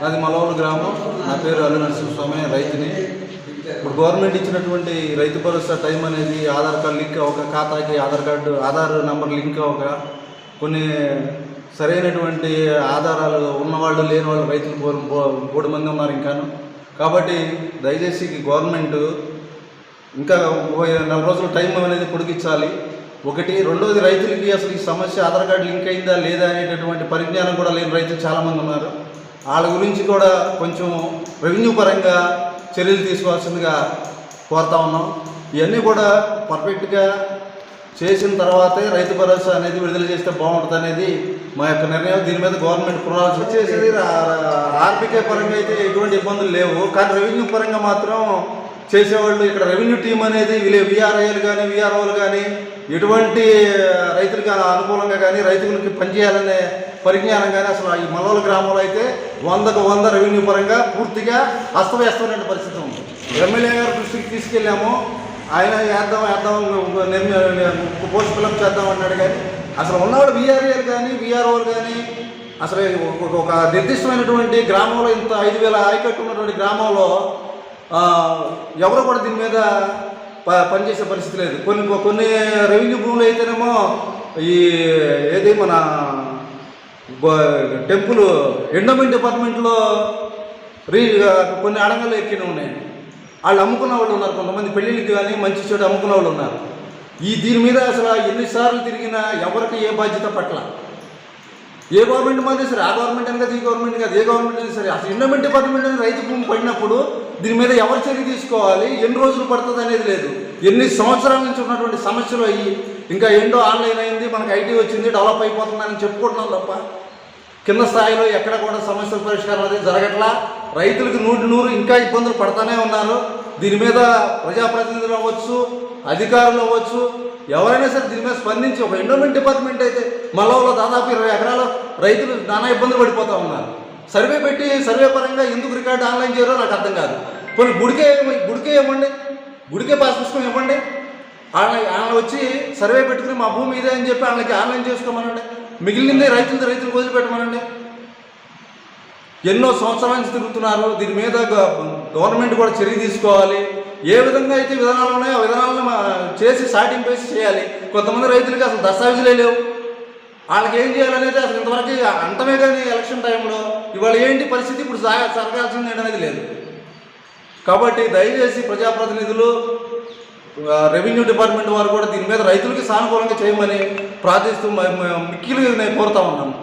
నాది మలవల గ్రామం. నా పేరు అల్లు నరసింహస్వామి రైతుని. ఇప్పుడు గవర్నమెంట్ ఇచ్చినటువంటి రైతు భరోసా టైం అనేది ఆధార్ కార్డు లింక్ అవ్వక ఖాతాకి Aadhaar card Aadhaar number link అవ్వక కొన్ని సరైనటువంటి ఆధారాలు ఉన్నవాళ్ళు లేని వాళ్ళు రైతులు మూడు మంది ఉన్నారు ఇంకాను. కాబట్టి దయచేసి గవర్నమెంట్ ఇంకా నెల రోజుల టైం అనేది పొడిగించాలి. ఒకటి రెండోది రైతులకి అసలు ఈ సమస్య ఆధార్ కార్డు లింక్ అయిందా లేదా అనేటటువంటి పరిజ్ఞానం కూడా లేని రైతులు చాలామంది ఉన్నారు. వాళ్ళ గురించి కూడా కొంచెం రెవెన్యూ పరంగా చర్యలు తీసుకోవాల్సిందిగా కోరుతా ఉన్నాం. ఇవన్నీ కూడా పర్ఫెక్ట్గా చేసిన తర్వాతే రైతు భరోసా అనేది విడుదల చేస్తే బాగుంటుంది అనేది మా యొక్క నిర్ణయం. దీని మీద గవర్నమెంట్ పునరాలోచన చేసేది. ఆర్బికే పరంగా అయితే ఎటువంటి ఇబ్బందులు లేవు. కానీ రెవెన్యూ పరంగా మాత్రం చేసేవాళ్ళు ఇక్కడ రెవెన్యూ టీం అనేది వీళ్ళే విఆర్ఐలు కానీ విఆర్ఓలు కానీ ఎటువంటి రైతులకి అనుకూలంగా కానీ రైతులకి పనిచేయాలనే పరిజ్ఞానం కానీ అసలు ఈ మలవల గ్రామంలో అయితే వందకు వంద రెవెన్యూ పరంగా పూర్తిగా అస్తవ్యస్తమైన పరిస్థితి ఉంది. ఎమ్మెల్యే గారు దృష్టికి తీసుకెళ్ళాము. ఆయన వేద్దాం వేద్దాం నిర్మి పోస్ట్ ఫిలప్ చేద్దాం అన్నాడు కానీ అసలు ఉన్నవాడు విఆర్ఏలు కానీ విఆర్ఓలు కానీ అసలు ఒక- నిర్దిష్టమైనటువంటి గ్రామంలో ఇంత ఐదు వేల ఆయకట్టు ఉన్నటువంటి గ్రామంలో ఎవరు కూడా దీని మీద ప- పనిచేసే పరిస్థితి లేదు. కొన్ని కొన్ని రెవెన్యూ భూములు అయితేనేమో ఈ ఏది మన టెంపుల్ ఎండోమెంట్ డిపార్ట్మెంట్లో రీ కొన్ని అడంగలు ఎక్కిన ఉన్నాయి. వాళ్ళు అమ్ముకున్న వాళ్ళు ఉన్నారు కొంతమంది. పెళ్ళిళ్ళకి కానీ మంచి చెడు అమ్ముకున్న వాళ్ళు ఉన్నారు. ఈ దీని మీద అసలు ఎన్నిసార్లు తిరిగినా ఎవరికి ఏ బాధ్యత పట్ల? ఏ గవర్నమెంట్ మాదే సరే ఆ గవర్నమెంట్ అని కాదు ఈ గవర్నమెంట్ కాదు ఏ గవర్నమెంట్ అయినా సరే అసలు ఎండోమెంట్ డిపార్ట్మెంట్ అనేది రైతు భూమి పడినప్పుడు దీని మీద ఎవరు చర్య తీసుకోవాలి? ఎన్ని రోజులు పడుతుంది అనేది లేదు. ఎన్ని సంవత్సరాల నుంచి ఉన్నటువంటి సమస్యలు అయ్యి ఇంకా ఏంటో ఆన్లైన్ అయింది మనకి ఐటీ వచ్చింది డెవలప్ అయిపోతుందని చెప్పుకుంటున్నాం తప్ప కింద స్థాయిలో ఎక్కడ కూడా సమస్యల పరిష్కారం అనేది జరగట్లా. రైతులకు నూటి నూరు ఇంకా ఇబ్బందులు పడతానే ఉన్నారు. దీని మీద ప్రజాప్రతినిధులు అవ్వచ్చు అధికారులు అవ్వచ్చు ఎవరైనా సరే దీని మీద స్పందించి ఒక ఎండోమెంట్ డిపార్ట్మెంట్ అయితే మల్లవలో దాదాపు ఇరవై ఎకరాలు రైతులు నానా ఇబ్బందులు పడిపోతూ ఉన్నారు. సర్వే పెట్టి సర్వే పరంగా ఎందుకు రికార్డు ఆన్లైన్ చేయరో నాకు అర్థం కాదు. కొన్ని గుడికే గుడికే ఇవ్వండి. గుడికే పాస్ పుస్తకం ఇవ్వండి. వాళ్ళ ఆయన వచ్చి సర్వే పెట్టుకుని మా భూమి ఇదే అని చెప్పి వాళ్ళకి ఆన్లైన్ చేసుకోమనండి. మిగిలింది రైతులది రైతులు వదిలిపెట్టమనండి. ఎన్నో సంవత్సరాల నుంచి తిరుగుతున్నారు. దీని మీద గవర్నమెంట్ కూడా చర్య తీసుకోవాలి. ఏ విధంగా అయితే విధానాలు ఉన్నాయో ఆ విధానాలను చేసి సాటింపేసి చేయాలి. కొంతమంది రైతులకి అసలు దస్తావేజులే లేవు. వాళ్ళకి ఏం చేయాలనేది అసలు ఇంతవరకు అంతమే కానీ ఎలక్షన్ టైంలో ఇవాళ ఏంటి పరిస్థితి? ఇప్పుడు సాగ జరగాల్సింది అనేది లేదు. కాబట్టి దయచేసి ప్రజాప్రతినిధులు రెవెన్యూ డిపార్ట్మెంట్ వారు కూడా దీని మీద రైతులకి సానుకూలంగా చేయమని ప్రార్థిస్తూ మిక్కిలు మిక్కిలి నేను కోరుతా ఉన్నాను